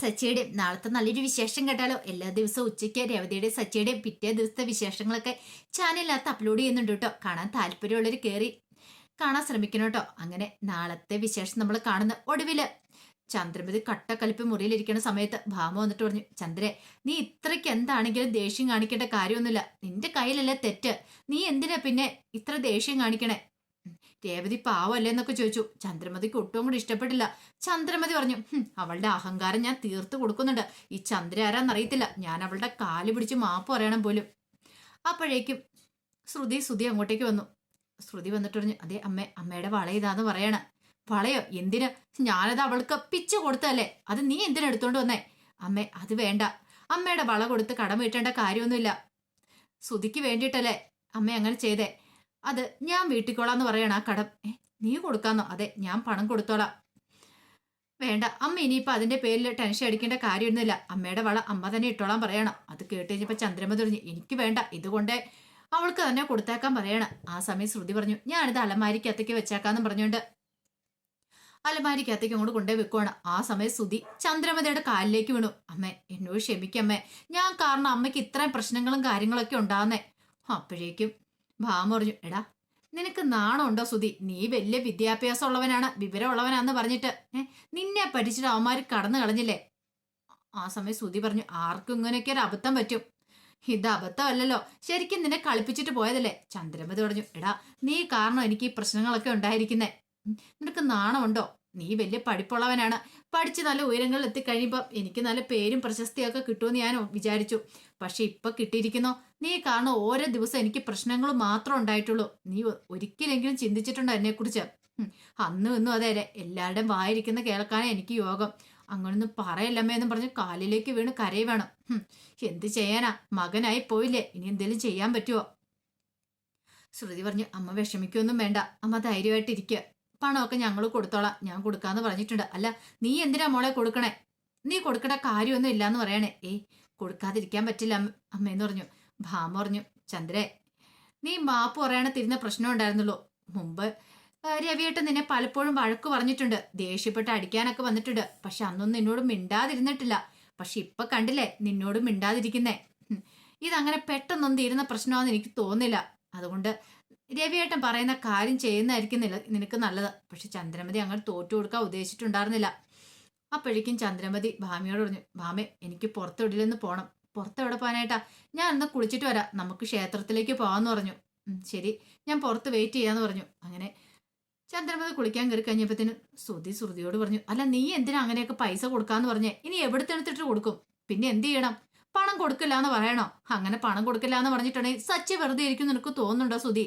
സച്ചിയുടെയും നാളത്തെ നല്ലൊരു വിശേഷം കേട്ടാലോ? എല്ലാ ദിവസവും ഉച്ചയ്ക്ക് രവതിയുടെ സച്ചിയുടെയും പിറ്റേ ദിവസത്തെ വിശേഷങ്ങളൊക്കെ ചാനലിനകത്ത് അപ്ലോഡ് ചെയ്യുന്നുണ്ട് കേട്ടോ. കാണാൻ താല്പര്യമുള്ളവർ കയറി കാണാൻ ശ്രമിക്കണം കേട്ടോ. അങ്ങനെ നാളത്തെ വിശേഷം നമ്മൾ കാണുന്ന ഒടുവിൽ ചന്ദ്രമതി കട്ടക്കലിപ്പ് മുറിയിലിരിക്കുന്ന സമയത്ത് ഭാമ വന്നിട്ട് പറഞ്ഞു ചന്ദ്രേ നീ ഇത്രയ്ക്ക് എന്താണെങ്കിലും ദേഷ്യം കാണിക്കേണ്ട കാര്യമൊന്നുമില്ല. നിന്റെ കയ്യിലല്ലേ തെറ്റ്. നീ എന്തിനാ പിന്നെ ഇത്ര ദേഷ്യം കാണിക്കണേ? രേവതി പാവല്ലേ എന്നൊക്കെ ചോദിച്ചു. ചന്ദ്രമതിക്ക് ഒട്ടും കൂടി ഇഷ്ടപ്പെട്ടില്ല. ചന്ദ്രമതി പറഞ്ഞു അവളുടെ അഹങ്കാരം ഞാൻ തീർത്തു കൊടുക്കുന്നുണ്ട്. ഈ ചന്ദ്ര ആരാന്നറിയത്തില്ല. ഞാൻ അവളുടെ കാൽ പിടിച്ച് മാപ്പ് പറയണം പോലും. അപ്പോഴേക്കും ശ്രുതി ശ്രുതി അങ്ങോട്ടേക്ക് വന്നു. ശ്രുതി വന്നിട്ട് പറഞ്ഞു അതെ അമ്മ അമ്മയുടെ വള ഇതാന്ന് പറയണ. വളയോ? എന്തിന്? ഞാനത് അവൾക്ക് പിച്ച് കൊടുത്തല്ലേ അത് നീ എന്തിനെടുത്തോണ്ട് വന്നേ? അമ്മേ അത് വേണ്ട. അമ്മയുടെ വള കൊടുത്ത് കടം വീട്ടേണ്ട കാര്യമൊന്നുമില്ല. ശ്രുതിക്ക് വേണ്ടിയിട്ടല്ലേ അമ്മ അങ്ങനെ ചെയ്തേ. അത് ഞാൻ വീട്ടിക്കോളാന്ന് പറയണ ആ കടം. നീ കൊടുക്കാന്നോ? അതെ ഞാൻ പണം കൊടുത്തോളാം. വേണ്ട അമ്മ ഇനിയിപ്പോൾ അതിന്റെ പേരിൽ ടെൻഷൻ അടിക്കേണ്ട കാര്യമൊന്നുമില്ല. അമ്മയുടെ വള അമ്മ തന്നെ ഇട്ടോളാൻ പറയണം. അത് കേട്ട് കഴിഞ്ഞപ്പോ ചന്ദ്രമ എനിക്ക് വേണ്ട ഇതുകൊണ്ട് അവൾക്ക് തന്നെ കൊടുത്തേക്കാൻ പറയണം. ആ സമയം ശ്രുതി പറഞ്ഞു ഞാനിത് അലമാരിക്കകത്തേക്ക് വെച്ചേക്കാന്നും പറഞ്ഞുകൊണ്ട് അലമാരിക്കകത്തേക്ക് അങ്ങോട്ട് കൊണ്ടേ വെക്കുവാണ്. ആ സമയം ശ്രുതി ചന്ദ്രമതിയുടെ കാലിലേക്ക് വീണു. അമ്മേ എന്നോട് ക്ഷമിക്കമ്മേ ഞാൻ കാരണം അമ്മയ്ക്ക് ഇത്രയും പ്രശ്നങ്ങളും കാര്യങ്ങളൊക്കെ ഉണ്ടാകുന്നേ അപ്പോഴേക്കും ഭാമ പറഞ്ഞു എടാ നിനക്ക് നാണമുണ്ടോ സുധി? നീ വലിയ വിദ്യാഭ്യാസം ഉള്ളവനാണ് വിവരമുള്ളവനാന്ന് പറഞ്ഞിട്ട്. ഏ നിന്നെ പഠിച്ചിട്ട് അവന്മാർ കടന്നു കളഞ്ഞില്ലേ? ആ സമയം സുധി പറഞ്ഞു ആർക്കും ഇങ്ങനെയൊക്കെ ഒരു അബദ്ധം പറ്റും. ഇത് അബദ്ധമല്ലല്ലോ. ശരിക്കും നിന്നെ കളിപ്പിച്ചിട്ട് പോയതല്ലേ? ചന്ദ്രമതി പറഞ്ഞു എടാ നീ കാരണം എനിക്ക് ഈ പ്രശ്നങ്ങളൊക്കെ ഉണ്ടായിരിക്കുന്നേ. നിനക്ക് നാണമുണ്ടോ? നീ വലിയ പഠിപ്പുള്ളവനാണ്. പഠിച്ച് നല്ല ഉയരങ്ങളിൽ എത്തിക്കഴിയുമ്പോൾ എനിക്ക് നല്ല പേരും പ്രശസ്തിയൊക്കെ കിട്ടുമെന്ന് ഞാൻ വിചാരിച്ചു. പക്ഷെ ഇപ്പൊ കിട്ടിയിരിക്കുന്നോ. നീ കാരണം ഓരോ ദിവസം എനിക്ക് പ്രശ്നങ്ങൾ മാത്രം ഉണ്ടായിട്ടുള്ളൂ. നീ ഒരിക്കലെങ്കിലും ചിന്തിച്ചിട്ടുണ്ടോ എന്നെക്കുറിച്ച്? കുറിച്ച് അന്നും ഇന്നും അതെ എല്ലാവരുടെയും വായിരിക്കുന്ന കേൾക്കാനേ എനിക്ക് യോഗം. അങ്ങനൊന്നും പറയല്ലമ്മേ എന്നും പറഞ്ഞ് കാലിലേക്ക് വീണ് കരയി വേണം. എന്ത് ചെയ്യാനാ? മകനായി പോയില്ലേ. ഇനി എന്തെങ്കിലും ചെയ്യാൻ പറ്റുമോ ശ്രുതി പറഞ്ഞു അമ്മ വിഷമിക്കൊന്നും വേണ്ട. അമ്മ ധൈര്യമായിട്ടിരിക്കുക പണമൊക്കെ ഞങ്ങൾ കൊടുത്തോളാം. ഞാൻ കൊടുക്കാന്ന് പറഞ്ഞിട്ടുണ്ട്. അല്ല നീ എന്തിനാ മോളെ കൊടുക്കണേ? നീ കൊടുക്കേണ്ട കാര്യമൊന്നും ഇല്ലാന്ന് പറയണേ. ഏയ് കൊടുക്കാതിരിക്കാൻ പറ്റില്ല അമ്മ അമ്മയെന്ന് പറഞ്ഞു. ഭാമ പറഞ്ഞു ചന്ദ്രേ നീ മാപ്പ് പറയണ തിരുന്ന പ്രശ്നം ഉണ്ടായിരുന്നുള്ളൂ മുമ്പ് രവിയേട്ട് നിന്നെ പലപ്പോഴും വഴക്ക് പറഞ്ഞിട്ടുണ്ട്. ദേഷ്യപ്പെട്ട് അടിക്കാനൊക്കെ വന്നിട്ടുണ്ട്. പക്ഷെ അന്നൊന്നും നിന്നോട് മിണ്ടാതിരുന്നിട്ടില്ല. പക്ഷെ ഇപ്പൊ കണ്ടില്ലേ നിന്നോട് മിണ്ടാതിരിക്കുന്നേ. ഇതങ്ങനെ പെട്ടെന്നൊന്നും തീരുന്ന പ്രശ്നമാണെന്ന് എനിക്ക് തോന്നില്ല അതുകൊണ്ട് രവിയേട്ടൻ പറയുന്ന കാര്യം ചെയ്യുന്നതായിരിക്കും നിനക്ക് നല്ലത്. പക്ഷെ ചന്ദ്രമതി അങ്ങനെ തോറ്റു കൊടുക്കാൻ ഉദ്ദേശിച്ചിട്ടുണ്ടായിരുന്നില്ല. അപ്പോഴേക്കും ചന്ദ്രമതി ഭാമിയോട് പറഞ്ഞു ഭാമെ എനിക്ക് പുറത്തെവിടില്ലെന്ന് പോണം. പുറത്തെവിടെ പോകാനായിട്ടാ? ഞാൻ ഒന്ന് കുളിച്ചിട്ട് വരാം. നമുക്ക് ക്ഷേത്രത്തിലേക്ക് പോകാന്ന് പറഞ്ഞു. ശരി. ഞാൻ പുറത്ത് വെയിറ്റ് ചെയ്യാന്ന് പറഞ്ഞു. അങ്ങനെ ചന്ദ്രമതി കുളിക്കാൻ കയറി കഴിഞ്ഞപ്പോഴത്തേനും ശ്രുതി ശ്രുതിയോട് പറഞ്ഞു അല്ല നീ എന്തിനാ അങ്ങനെയൊക്കെ പൈസ കൊടുക്കാന്ന് പറഞ്ഞേ? ഇനി എവിടുത്തെ എടുത്തിട്ട് കൊടുക്കും? പിന്നെ എന്ത് ചെയ്യണം? പണം കൊടുക്കില്ല എന്ന് പറയണോ? അങ്ങനെ പണം കൊടുക്കില്ല എന്ന് പറഞ്ഞിട്ടുണ്ടെങ്കിൽ സച്ചി വെറുതെ ഇരിക്കും നിനക്ക് തോന്നുന്നുണ്ടോ സുധി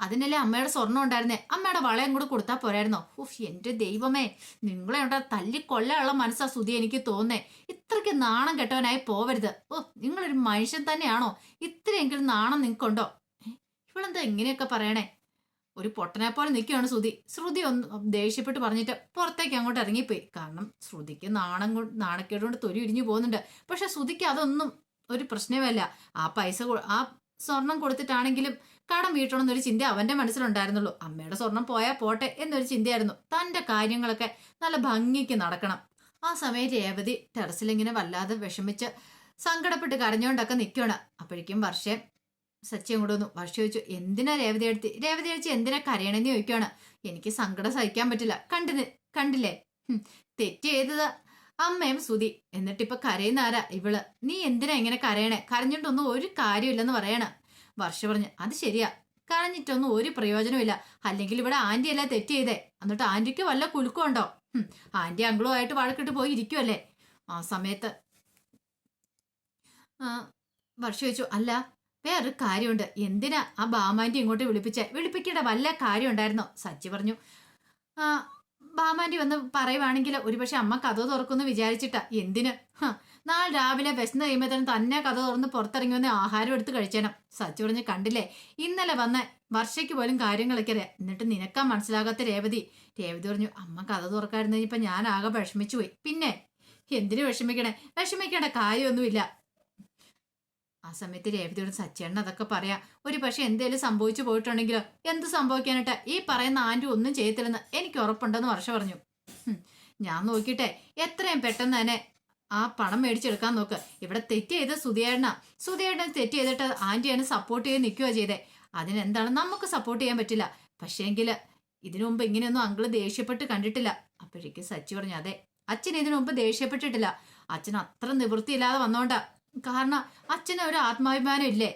അതിനല്ലേ അമ്മയുടെ സ്വർണം ഉണ്ടായിരുന്നേ? അമ്മയുടെ വളയും കൂടെ കൊടുത്താൽ പോരായിരുന്നോ? ഉഫ് എന്റെ ദൈവമേ. നിങ്ങളെ ഉണ്ടാ തല്ലി കൊല്ലാനുള്ള മനസ്സാ സുതി എനിക്ക് തോന്നേ. ഇത്രയ്ക്ക് നാണം കെട്ടവനായി പോവരുത്. ഓ നിങ്ങളൊരു മനുഷ്യൻ തന്നെയാണോ? ഇത്രയെങ്കിലും നാണം നിങ്ങൾക്കുണ്ടോ? ഇവളെന്താ ഇങ്ങനെയൊക്കെ പറയണേ? ഒരു പൊട്ടനെ പോലെ നിൽക്കുകയാണ് ശ്രുതി ശ്രുതി ഒന്ന് ദേഷ്യപ്പെട്ട് പറഞ്ഞിട്ട് പുറത്തേക്ക് അങ്ങോട്ട് ഇറങ്ങിപ്പോയി. കാരണം ശ്രുതിക്ക് നാണം കൊണ്ട് നാണക്കേട് കൊണ്ട് തൊരി ഇരിഞ്ഞു പോകുന്നുണ്ട്. പക്ഷെ ശ്രുതിക്ക് അതൊന്നും ഒരു പ്രശ്നമല്ല ആ പൈസ ആ സ്വർണം കൊടുത്തിട്ടാണെങ്കിലും കടം വീട്ടണമെന്നൊരു ചിന്ത അവന്റെ മനസ്സിലുണ്ടായിരുന്നുള്ളൂ. അമ്മയുടെ സ്വർണം പോയാൽ പോട്ടെ എന്നൊരു ചിന്തയായിരുന്നു. തന്റെ കാര്യങ്ങളൊക്കെ നല്ല ഭംഗിക്ക് നടക്കണം. ആ സമയം രേവതി ടെറസിലിങ്ങനെ വല്ലാതെ വിഷമിച്ച് സങ്കടപ്പെട്ട് കരഞ്ഞുകൊണ്ടൊക്കെ നിൽക്കുകയാണ്. അപ്പോഴേക്കും വർഷം സച്ചിയും കൂടെ വന്നു. വർഷ ചോദിച്ചു എന്തിനാ രേവതി എടുത്തി? രേവതി അടിച്ച് എന്തിനാ കരയണെന്ന് ചോദിക്കുകയാണ്. എനിക്ക് സങ്കടം സഹിക്കാൻ പറ്റില്ല. കണ്ടിന് കണ്ടില്ലേ? തെറ്റ് ചെയ്തത്. അമ്മയും സുതി എന്നിട്ടിപ്പൊ കരയുന്ന ആരാ ഇവൾ? നീ എന്തിനാ ഇങ്ങനെ കരയണേ? കരഞ്ഞിട്ടൊന്നും ഒരു കാര്യമില്ലെന്ന് പറയണ. വർഷ പറഞ്ഞു അത് ശരിയാ. കരഞ്ഞിട്ടൊന്നും ഒരു പ്രയോജനമില്ല അല്ലെങ്കിൽ ഇവിടെ ആന്റി അല്ലേ തെറ്റ് ചെയ്തേ? എന്നിട്ട് ആന്റിക്ക് വല്ല കുലുക്കമുണ്ടോ ഉണ്ടോ? ആന്റി അങ്കിളുമായിട്ട് വഴക്കിട്ട് പോയി ഇരിക്കുമല്ലേ ആ സമയത്ത് വർഷ ചോദിച്ചു അല്ല വേറൊരു കാര്യമുണ്ട്. എന്തിനാ ആ ബാമാന്റി ഇങ്ങോട്ട് വിളിപ്പിച്ചേ? വിളിപ്പിക്കേണ്ട വല്ല കാര്യം ഉണ്ടായിരുന്നോ സച്ചി പറഞ്ഞു ബാമാന്റി വന്ന് പറയുവാണെങ്കിൽ ഒരുപക്ഷെ അമ്മ കഥ തുറക്കുമെന്ന് വിചാരിച്ചിട്ട. എന്തിന്? നാളെ രാവിലെ വിശന്ന് കഴിയുമ്പോഴത്തേനും തന്നെ കഥ തുറന്ന് പുറത്തിറങ്ങി വന്ന് ആഹാരം എടുത്ത് കഴിച്ചേണം സച്ചു പറഞ്ഞ് കണ്ടില്ലേ? ഇന്നലെ വന്ന വർഷയ്ക്ക് പോലും കാര്യങ്ങളൊക്കെ അറിയാം. എന്നിട്ട് നിനക്കാ മനസ്സിലാകാത്ത രേവതി. രേവതി പറഞ്ഞു അമ്മ കഥ തുറക്കായിരുന്നു ഇപ്പൊ ഞാൻ ആകെ വിഷമിച്ചു പോയി പിന്നെ എന്തിനു വിഷമിക്കണേ? വിഷമിക്കേണ്ട കാര്യമൊന്നുമില്ല. ആ സമയത്ത് രേവതിയോട് സച്ചേണ്ണ അതൊക്കെ പറയാം. ഒരു പക്ഷെ എന്തേലും സംഭവിച്ചു പോയിട്ടുണ്ടെങ്കിലോ? എന്ത് സംഭവിക്കാനായിട്ട്? ഈ പറയുന്ന ആന്റി ഒന്നും ചെയ്യത്തില്ലെന്ന് എനിക്ക് ഉറപ്പുണ്ടെന്ന് വർഷ പറഞ്ഞു. ഞാൻ നോക്കിട്ടെ എത്രയും പെട്ടെന്ന് തന്നെ ആ പണം മേടിച്ചെടുക്കാൻ നോക്ക്. ഇവിടെ തെറ്റ് ചെയ്ത സുധിയേട്ടനാ. സുധിയേട്ടൻ തെറ്റ് ചെയ്തിട്ട് ആന്റി എന്നെ സപ്പോർട്ട് ചെയ്ത് നിൽക്കുകയോ ചെയ്തേ. അതിനെന്താണ്? നമുക്ക് സപ്പോർട്ട് ചെയ്യാൻ പറ്റില്ല. പക്ഷേങ്കിൽ ഇതിനു മുമ്പ് ഇങ്ങനെയൊന്നും അങ്കിൾ ദേഷ്യപ്പെട്ട് കണ്ടിട്ടില്ല. അപ്പോഴേക്ക് സച്ചി പറഞ്ഞു അതെ അച്ഛൻ ഇതിനു മുമ്പ് ദേഷ്യപ്പെട്ടിട്ടില്ല. അച്ഛൻ അത്ര നിവൃത്തിയില്ലാതെ വന്നോണ്ടാ. കാരണം അച്ഛന് ഒരു ആത്മാഭിമാനം ഇല്ലേ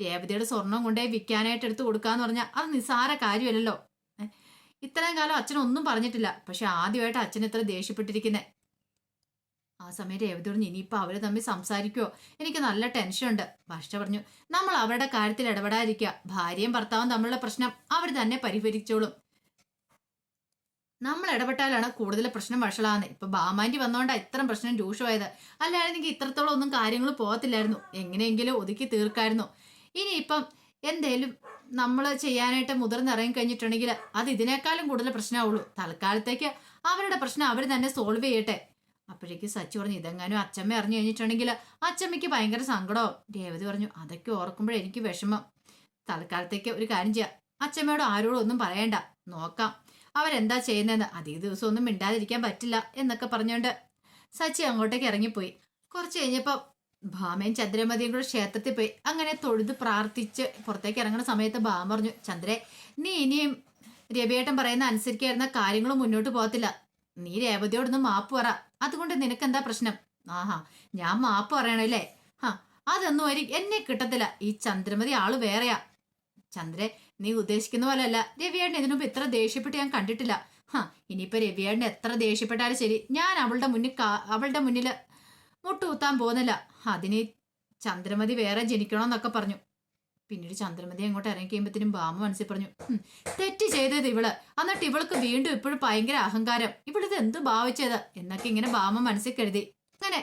ദേവതയുടെ സ്വർണം കൊണ്ടേ വിൽക്കാനായിട്ട് എടുത്തു കൊടുക്കാന്ന് പറഞ്ഞാൽ അത് നിസ്സാര കാര്യമല്ലല്ലോ. ഇത്രയും കാലം അച്ഛനൊന്നും പറഞ്ഞിട്ടില്ല. പക്ഷെ ആദ്യമായിട്ട് അച്ഛൻ ഇത്ര ദേഷ്യപ്പെട്ടിരിക്കുന്നേ. ആ സമയം രേവതി പറഞ്ഞു ഇനിയിപ്പോൾ അവർ തമ്മിൽ സംസാരിക്കുമോ എനിക്ക് നല്ല ടെൻഷനുണ്ട് ഭാഷ പറഞ്ഞു നമ്മൾ അവരുടെ കാര്യത്തിൽ ഇടപെടാതിരിക്കുക. ഭാര്യയും ഭർത്താവും തമ്മിലുള്ള പ്രശ്നം അവർ തന്നെ പരിഹരിച്ചോളും. നമ്മൾ ഇടപെട്ടാലാണ് കൂടുതൽ പ്രശ്നം വഷളാകുന്നത് ഇപ്പൊ ബാമാന്റി വന്നോണ്ടാ ഇത്രയും പ്രശ്നം രൂക്ഷമായത്. അല്ലായിരുന്നെങ്കിൽ ഇത്രത്തോളം ഒന്നും കാര്യങ്ങൾ പോകത്തില്ലായിരുന്നു. എങ്ങനെയെങ്കിലും ഒതുക്കി തീർക്കായിരുന്നു. ഇനിയിപ്പം എന്തേലും നമ്മൾ ചെയ്യാനായിട്ട് മുതിർന്നിറങ്ങി കഴിഞ്ഞിട്ടുണ്ടെങ്കിൽ അത് ഇതിനേക്കാളും കൂടുതൽ പ്രശ്നമാവുള്ളൂ. തൽക്കാലത്തേക്ക് അവരുടെ പ്രശ്നം അവർ തന്നെ സോൾവ് ചെയ്യട്ടെ. അപ്പോഴേക്ക് സച്ചി പറഞ്ഞു ഇതെങ്ങാനും അച്ചമ്മ അറിഞ്ഞു കഴിഞ്ഞിട്ടുണ്ടെങ്കിൽ അച്ചമ്മയ്ക്ക് ഭയങ്കര സങ്കടവും രേവതി പറഞ്ഞു അതൊക്കെ ഓർക്കുമ്പോഴേ എനിക്ക് വിഷമം. തൽക്കാലത്തേക്ക് ഒരു കാര്യം ചെയ്യാം. അച്ഛമ്മയോട് ആരോടും ഒന്നും പറയണ്ട. നോക്കാം. അവരെന്താ ചെയ്യുന്നതെന്ന് അധിക ദിവസം ഒന്നും മിണ്ടാതിരിക്കാൻ പറ്റില്ല എന്നൊക്കെ പറഞ്ഞുകൊണ്ട് സച്ചി അങ്ങോട്ടേക്ക് ഇറങ്ങിപ്പോയി. കുറച്ച് കഴിഞ്ഞപ്പോൾ ഭാമയും ചന്ദ്രമതിയും കൂടെ ക്ഷേത്രത്തിൽ പോയി. അങ്ങനെ തൊഴുത് പ്രാർത്ഥിച്ച് പുറത്തേക്ക് ഇറങ്ങുന്ന സമയത്ത് ഭാമ പറഞ്ഞു ചന്ദ്രേ നീ ഇനിയും രവിയേട്ടൻ പറയുന്ന അനുസരിക്കായിരുന്ന കാര്യങ്ങളും മുന്നോട്ട് പോകത്തില്ല. നീ രേവതിയോടൊന്ന് മാപ്പ് പറ. അതുകൊണ്ട് നിനക്ക് എന്താ പ്രശ്നം? ആഹാ ഞാൻ മാപ്പ് പറയണല്ലേ ഹാ അതൊന്നും ഒരു എന്നെ കിട്ടത്തില്ല. ഈ ചന്ദ്രമതി ആൾ വേറെയാ. ചന്ദ്രെ നീ ഉദ്ദേശിക്കുന്ന പോലെയല്ല. രവിയേട്ടൻ ഇതിനു മുമ്പ് ഇത്ര ദേഷ്യപ്പെട്ട് ഞാൻ കണ്ടിട്ടില്ല. ഹാ ഇനിയിപ്പോ രവിയേട്ടൻ എത്ര ദേഷ്യപ്പെട്ടാലും ശരി. ഞാൻ അവളുടെ മുന്നിൽ അവളുടെ മുന്നിൽ മുട്ടുകുത്താൻ പോകുന്നില്ല. അതിന് ചന്ദ്രമതി വേറെ ജനിക്കണമെന്നൊക്കെ പറഞ്ഞു. പിന്നീട് ചന്ദ്രമതി അങ്ങോട്ട് ഇറങ്ങി കഴിയുമ്പത്തിനും ബാമ മനസ്സിൽ പറഞ്ഞു തെറ്റ് ചെയ്തത് ഇവൾ. എന്നിട്ട് ഇവൾക്ക് വീണ്ടും ഇപ്പോഴും ഭയങ്കര അഹങ്കാരം. ഇവളിത് എന്ത് ഭാവിച്ചത്? എന്നൊക്കെ ഇങ്ങനെ ബാമ മനസ്സിൽ കരുതി. അങ്ങനെ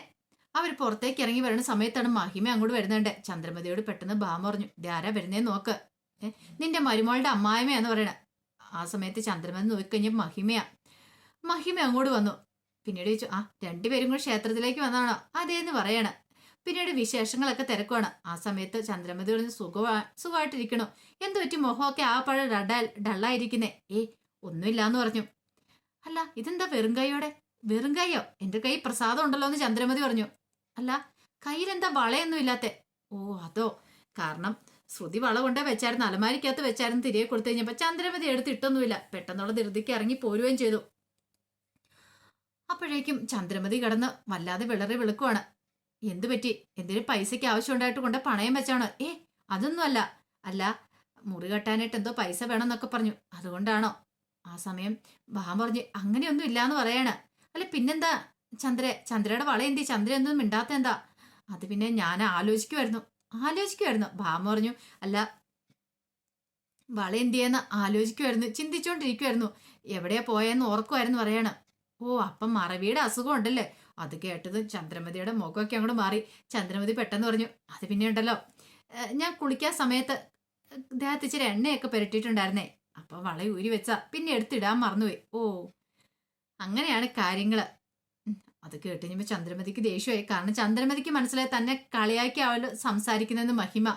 അവർ പുറത്തേക്ക് ഇറങ്ങി വരുന്ന സമയത്താണ് മഹിമ അങ്ങോട്ട് വരുന്നുണ്ട് ചന്ദ്രമതിയോട് പെട്ടെന്ന് ബാമ പറഞ്ഞു ഇതാരാ വരുന്നേ നോക്ക്. നിന്റെ മരുമോളുടെ അമ്മായിമയാന്ന് പറയണ. ആ സമയത്ത് ചന്ദ്രമൻ നോക്കിക്കഴിഞ്ഞ മഹിമയാ. മഹിമ അങ്ങോട്ട് വന്നു. പിന്നീട് ചോദിച്ചു ആ രണ്ടുപേരും കൂടെ ക്ഷേത്രത്തിലേക്ക് വന്നാണോ? അതേന്ന് പറയണ. പിന്നീട് വിശേഷങ്ങളൊക്കെ തിരക്കുവാണ്. ആ സമയത്ത് ചന്ദ്രമതി പറഞ്ഞ് സുഖമാ സുഖമായിട്ടിരിക്കണു. എന്തു പറ്റി? മുഖമൊക്കെ ആ പഴ ഡഡാൽ ഡള്ളായിരിക്കുന്നേ? ഏ ഒന്നുമില്ലാന്ന് പറഞ്ഞു. അല്ല ഇതെന്താ വെറും കൈയോടെ? വെറും കൈയോ? എന്റെ കൈ പ്രസാദം ഉണ്ടല്ലോ എന്ന് ചന്ദ്രമതി പറഞ്ഞു. അല്ല കയ്യിലെന്താ വളയൊന്നും ഇല്ലാത്തെ ഓ അതോ കാരണം ശ്രുതി വള കൊണ്ടേ വെച്ചായിരുന്നു. അലമാരിക്കകത്ത് വെച്ചായിരുന്നു തിരികെ കൊടുത്തു കഴിഞ്ഞപ്പോൾ ചന്ദ്രമതി എടുത്ത് ഇട്ടൊന്നുമില്ല. പെട്ടെന്നുള്ള ധൃതിക്ക് ഇറങ്ങി പോരുകയും ചെയ്തു. അപ്പോഴേക്കും ചന്ദ്രമതി കിടന്ന് വല്ലാതെ വിളറി വിളക്കുവാണ്. എന്തു പറ്റി? എന്തിനു പൈസയ്ക്ക് ആവശ്യമുണ്ടായിട്ട് കൊണ്ട് പണയം വെച്ചാണ്? ഏ അതൊന്നും അല്ല അല്ല മുറി കെട്ടാനായിട്ട് എന്തോ പൈസ വേണമെന്നൊക്കെ പറഞ്ഞു. അതുകൊണ്ടാണോ? ആ സമയം ബാം പറഞ്ഞ് അങ്ങനെയൊന്നും ഇല്ലാന്ന് പറയാണ്. അല്ല പിന്നെന്താ? ചന്ദ്ര ചന്ദ്രയുടെ വള എന്തി? ചന്ദ്ര മിണ്ടാത്ത എന്താ അത് പിന്നെ ഞാൻ ആലോചിക്കുമായിരുന്നു ആലോചിക്കുമായിരുന്നു ഭാമ പറഞ്ഞു അല്ല വള ചെയ്യാന്ന് ആലോചിക്കുമായിരുന്നു ചിന്തിച്ചുകൊണ്ടിരിക്കുമായിരുന്നു എവിടെയാ പോയെന്ന് ഓർക്കുമായിരുന്നു പറയാണ്. ഓ അപ്പം മറവിയുടെ അസുഖം ഉണ്ടല്ലേ അത് കേട്ടത് ചന്ദ്രമതിയുടെ മുഖമൊക്കെ അങ്ങോട്ട് മാറി. ചന്ദ്രമതി പെട്ടെന്ന് പറഞ്ഞു അത് പിന്നെ ഉണ്ടല്ലോ. ഞാൻ കുളിക്കാൻ സമയത്ത് ദേഹത്ത് ഇച്ചിരി എണ്ണയൊക്കെ പുരട്ടിയിട്ടുണ്ടായിരുന്നേ. അപ്പൊ വള ഊരി വെച്ച പിന്നെ എടുത്തിടാൻ മറന്നുപോയി. ഓ അങ്ങനെയാണ് കാര്യങ്ങൾ. ഉം, അത് കേട്ട് കഴിയുമ്പോൾ ചന്ദ്രമതിക്ക് ദേഷ്യമായി. കാരണം ചന്ദ്രമതിക്ക് മനസ്സിലായി തന്നെ കളിയാക്കി അവൾ സംസാരിക്കുന്നതെന്ന് മഹിമ.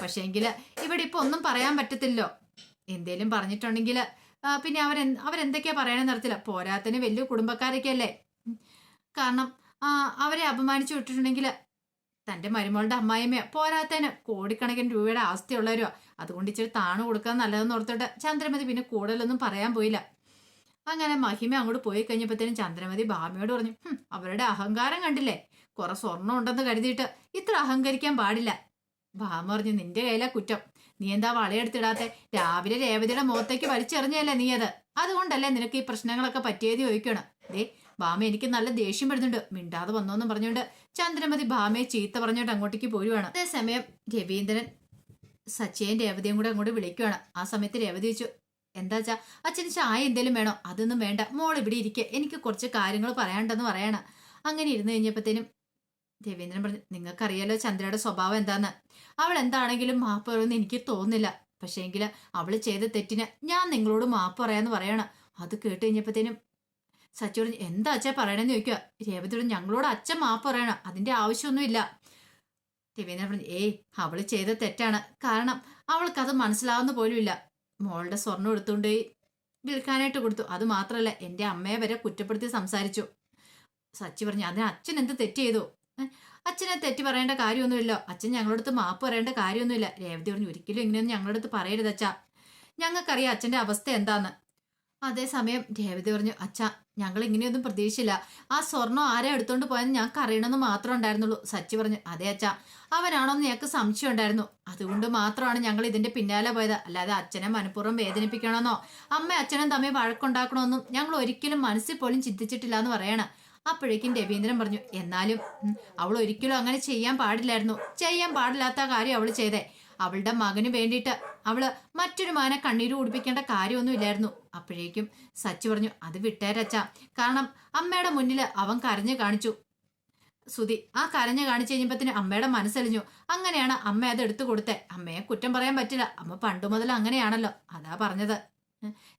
പക്ഷേങ്കിൽ ഇവിടെ ഇപ്പൊ ഒന്നും പറയാൻ പറ്റത്തില്ലോ. എന്തേലും പറഞ്ഞിട്ടുണ്ടെങ്കിൽ പിന്നെ അവരെ അവരെന്തൊക്കെയാ പറയണെന്ന് അറിയത്തില്ല. പോരാത്തിന് വലിയ കുടുംബക്കാരൊക്കെ അല്ലേ കാരണം അവരെ അപമാനിച്ചു വിട്ടിട്ടുണ്ടെങ്കിൽ തന്റെ മരുമകളുടെ അമ്മായിമ്മയോ പോരാത്തതിന് കോടിക്കണക്കിന് രൂപയുടെ ആസ്തിയുള്ളവരോ അതുകൊണ്ട് ഇച്ചിരി താണു കൊടുക്കാൻ നല്ലതെന്ന് ഓർത്തിട്ട് ചന്ദ്രമതി പിന്നെ കൂടുതലൊന്നും പറയാൻ പോയില്ല. അങ്ങനെ മഹിമ അങ്ങോട്ട് പോയി കഴിഞ്ഞപ്പോഴത്തേനും ചന്ദ്രമതി ഭാമയോട് പറഞ്ഞു അവരുടെ അഹങ്കാരം കണ്ടില്ലേ? കുറെ സ്വർണം ഉണ്ടെന്ന് കരുതിയിട്ട് ഇത്ര അഹങ്കരിക്കാൻ പാടില്ല. ഭാമ പറഞ്ഞു നിന്റെ കയ്യിലാ കുറ്റം. നീ എന്താ വളയെടുത്തിടാത്തെ? രാവിലെ രേവതിയുടെ മുഖത്തേക്ക് വലിച്ചെറിഞ്ഞല്ലേ നീ അത്? അതുകൊണ്ടല്ലേ നിനക്ക് ഈ പ്രശ്നങ്ങളൊക്കെ പറ്റിയത് ചോദിക്കണം. ദേ ഭാമ എനിക്ക് നല്ല ദേഷ്യം വരുന്നുണ്ട്. മിണ്ടാതെ വന്നോന്നും പറഞ്ഞുകൊണ്ട് ചന്ദ്രമതി ഭാമയെ ചീത്ത പറഞ്ഞോണ്ട് അങ്ങോട്ടേക്ക് പോരുവാണ്. അതേസമയം രവീന്ദ്രൻ സച്ചിയും രേവതിയും കൂടെ അങ്ങോട്ട് വിളിക്കുവാണ്. ആ സമയത്ത് രേവതി ചോദിച്ചു എന്താ വെച്ചാ അച്ഛന് ചായ എന്തേലും വേണോ? അതൊന്നും വേണ്ട. മോൾ ഇവിടെ ഇരിക്കെ. എനിക്ക് കുറച്ച് കാര്യങ്ങൾ പറയാണ്ടെന്ന് പറയണ. അങ്ങനെ ഇരുന്ന് കഴിഞ്ഞപ്പോഴത്തേനും രവീന്ദ്രൻ പറഞ്ഞു നിങ്ങൾക്കറിയാലോ ചന്ദ്രയുടെ സ്വഭാവം എന്താന്ന്? അവൾ എന്താണെങ്കിലും മാപ്പ് പറയുമെന്ന് എനിക്ക് തോന്നുന്നില്ല. പക്ഷേങ്കിൽ അവൾ ചെയ്ത തെറ്റിന് ഞാൻ നിങ്ങളോട് മാപ്പ് പറയാന്ന് പറയണ. അത് കേട്ട് കഴിഞ്ഞപ്പോഴത്തേനും സച്ചു പറഞ്ഞു എന്താ അച്ഛ പറയണെന്ന് ചോദിക്കുക രേവതി ഞങ്ങളോട് അച്ഛൻ മാപ്പ് പറയണം. അതിന്റെ ആവശ്യമൊന്നുമില്ല. രവീന്ദ്രൻ പറഞ്ഞു ഏയ് അവൾ ചെയ്ത തെറ്റാണ്. കാരണം അവൾക്കത് മനസ്സിലാവുന്ന പോലുമില്ല. മോളുടെ സ്വർണം എടുത്തുകൊണ്ട് വിൽക്കാനായിട്ട് കൊടുത്തു. അത് മാത്രമല്ല എന്റെ അമ്മയെ വരെ കുറ്റപ്പെടുത്തി സംസാരിച്ചു. സച്ചി പറഞ്ഞു അതിന് അച്ഛൻ എന്ത് തെറ്റ് ചെയ്തു? അച്ഛനെ തെറ്റ് പറയേണ്ട കാര്യമൊന്നുമില്ല. അച്ഛൻ ഞങ്ങളുടെ അടുത്ത് മാപ്പ് പറയേണ്ട കാര്യമൊന്നുമില്ല. രേവതി പറഞ്ഞു ഒരിക്കലും ഇങ്ങനെയൊന്നും ഞങ്ങളുടെ അടുത്ത് പറയരുത് അച്ഛാ. ഞങ്ങൾക്കറിയാം അച്ഛന്റെ അവസ്ഥ എന്താന്ന്. അതേസമയം രേവതി പറഞ്ഞു അച്ഛാ ഞങ്ങൾ ഇങ്ങനെയൊന്നും പ്രതീക്ഷിച്ചില്ല. ആ സ്വർണം ആരെ എടുത്തോണ്ട് പോയെന്ന് ഞങ്ങൾക്ക് അറിയണമെന്ന് മാത്രം ഉണ്ടായിരുന്നുള്ളൂ സച്ചി പറഞ്ഞു. അതെ അച്ഛാ അവനാണോന്ന് ഞങ്ങൾക്ക് സംശയം ഉണ്ടായിരുന്നു. അതുകൊണ്ട് മാത്രമാണ് ഞങ്ങൾ ഇതിന്റെ പിന്നാലെ പോയത്. അല്ലാതെ അച്ഛനെ മനഃപൂർവം വേദനിപ്പിക്കണമെന്നോ അമ്മ അച്ഛനും തമ്മിൽ വഴക്കുണ്ടാക്കണമെന്നും ഞങ്ങൾ ഒരിക്കലും മനസ്സിൽ പോലും ചിന്തിച്ചിട്ടില്ല എന്ന് പറയണം. അപ്പോഴേക്കും രവീന്ദ്രൻ പറഞ്ഞു എന്നാലും അവൾ ഒരിക്കലും അങ്ങനെ ചെയ്യാൻ പാടില്ലായിരുന്നു. ചെയ്യാൻ പാടില്ലാത്ത കാര്യം അവൾ ചെയ്തേ. അവളുടെ മകന് വേണ്ടിയിട്ട് അവൾ മറ്റൊരു മാനെ കണ്ണീര് കുടിപ്പിക്കേണ്ട കാര്യമൊന്നുമില്ലായിരുന്നു. അപ്പോഴേക്കും സച്ചു പറഞ്ഞു അത് വിട്ടേരച്ച കാരണം അമ്മയുടെ മുന്നിൽ അവൻ കരഞ്ഞു കാണിച്ചു. സുതി ആ കരഞ്ഞു കാണിച്ചു കഴിഞ്ഞപ്പത്തിന് അമ്മയുടെ മനസ്സലിഞ്ഞു. അങ്ങനെയാണ് അമ്മ അത് എടുത്തു കൊടുത്തേ. അമ്മയെ കുറ്റം പറയാൻ പറ്റില്ല. അമ്മ പണ്ട് മുതൽ അങ്ങനെയാണല്ലോ. അതാ പറഞ്ഞത്.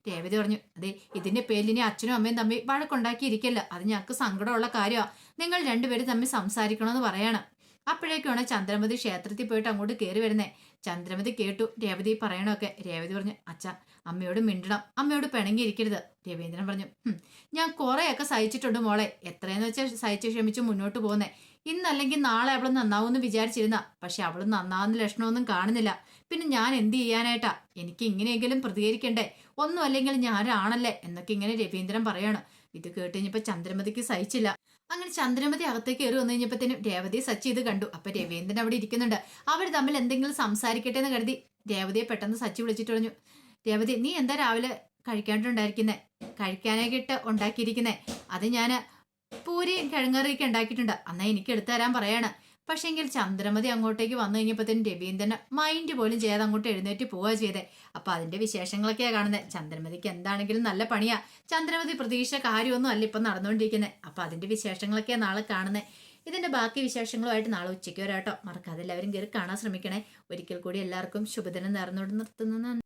രേവതി പറഞ്ഞു അതെ ഇതിന്റെ പേരിൽ ഇനി അച്ഛനും അമ്മയും തമ്മിൽ വഴക്കുണ്ടാക്കിയിരിക്കല്ലോ. അത് ഞങ്ങൾക്ക് സങ്കടമുള്ള കാര്യമാണ് നിങ്ങൾ രണ്ടുപേരും തമ്മിൽ സംസാരിക്കണമെന്ന് പറയാണ്. അപ്പോഴേക്കാണ് ചന്ദ്രമതി ക്ഷേത്രത്തിൽ പോയിട്ട് അങ്ങോട്ട് കയറി വരുന്നേ. ചന്ദ്രമതി കേട്ടു. രേവതി പറയണമൊക്കെ രേവതി പറഞ്ഞു അച്ഛ അമ്മയോട് മിണ്ടണം. അമ്മയോട് പിണങ്ങിയിരിക്കരുത്. രവീന്ദ്രൻ പറഞ്ഞു ഞാൻ കുറേയൊക്കെ സഹിച്ചിട്ടുണ്ട് മോളെ. എത്രയെന്ന് വെച്ചാൽ സഹിച്ച് ക്ഷമിച്ച് മുന്നോട്ട് പോകുന്നേ. ഇന്നല്ലെങ്കിൽ നാളെ അവൾ നന്നാവുമെന്ന് വിചാരിച്ചിരുന്ന. പക്ഷെ അവൾ നന്നാവുന്ന ലക്ഷണമൊന്നും കാണുന്നില്ല. പിന്നെ ഞാൻ എന്ത് ചെയ്യാനായിട്ടാ? എനിക്ക് ഇങ്ങനെയെങ്കിലും പ്രതികരിക്കണ്ടേ? ഒന്നും അല്ലെങ്കിൽ ഞാനാണല്ലേ എന്നൊക്കെ ഇങ്ങനെ രവീന്ദ്രൻ പറയാണ്. ഇത് കേട്ട് ചന്ദ്രമതിക്ക് സഹിച്ചില്ല. അങ്ങനെ ചന്ദ്രമതി അകത്തേക്ക് കയറി വന്നു കഴിഞ്ഞപ്പോഴത്തേനും രേവതിയെ സച്ചി ഇത് കണ്ടു. അപ്പൊ രവീന്ദ്രൻ അവിടെ ഇരിക്കുന്നുണ്ട്. അവർ തമ്മിൽ എന്തെങ്കിലും സംസാരിക്കട്ടെ എന്ന് കരുതി രേവതിയെ പെട്ടെന്ന് സച്ചി വിളിച്ചിട്ട് പറഞ്ഞു രേവതി നീ എന്താ രാവിലെ കഴിക്കാണ്ടുണ്ടായിരിക്കുന്നേ കഴിക്കാനായിട്ട് ഉണ്ടാക്കിയിരിക്കുന്നേ? അത് ഞാൻ പൂരിയും കിഴങ്ങറിയൊക്കെ ഉണ്ടാക്കിയിട്ടുണ്ട്. അന്നാ എനിക്ക് എടുത്തു തരാൻ പറയാണ്. പക്ഷേങ്കിൽ ചന്ദ്രമതി അങ്ങോട്ടേക്ക് വന്നു കഴിഞ്ഞപ്പോഴത്തേനും രവീന്ദ്രന് മൈൻഡ് പോലും ചെയ്യാതെ അങ്ങോട്ട് എഴുന്നേറ്റ് പോവുക ചെയ്തേ. അപ്പൊ അതിന്റെ വിശേഷങ്ങളൊക്കെയാ കാണുന്നത് ചന്ദ്രമതിക്ക് എന്താണെങ്കിലും നല്ല പണിയാ. ചന്ദ്രമതി പ്രതീക്ഷ കാര്യമൊന്നും അല്ല ഇപ്പം നടന്നുകൊണ്ടിരിക്കുന്നത് അപ്പൊ അതിന്റെ വിശേഷങ്ങളൊക്കെയാ നാളെ കാണുന്നത് ഇതിന്റെ ബാക്കി വിശേഷങ്ങളുമായിട്ട് നാളെ ഉച്ചയ്ക്ക് വരാട്ടോ മറക്കാതെ എല്ലാവരും കയറി കാണാൻ ശ്രമിക്കണേ. ഒരിക്കൽ കൂടി എല്ലാവർക്കും ശുഭദിനം നേർന്നുകൊണ്ട് നിർത്തുന്നു.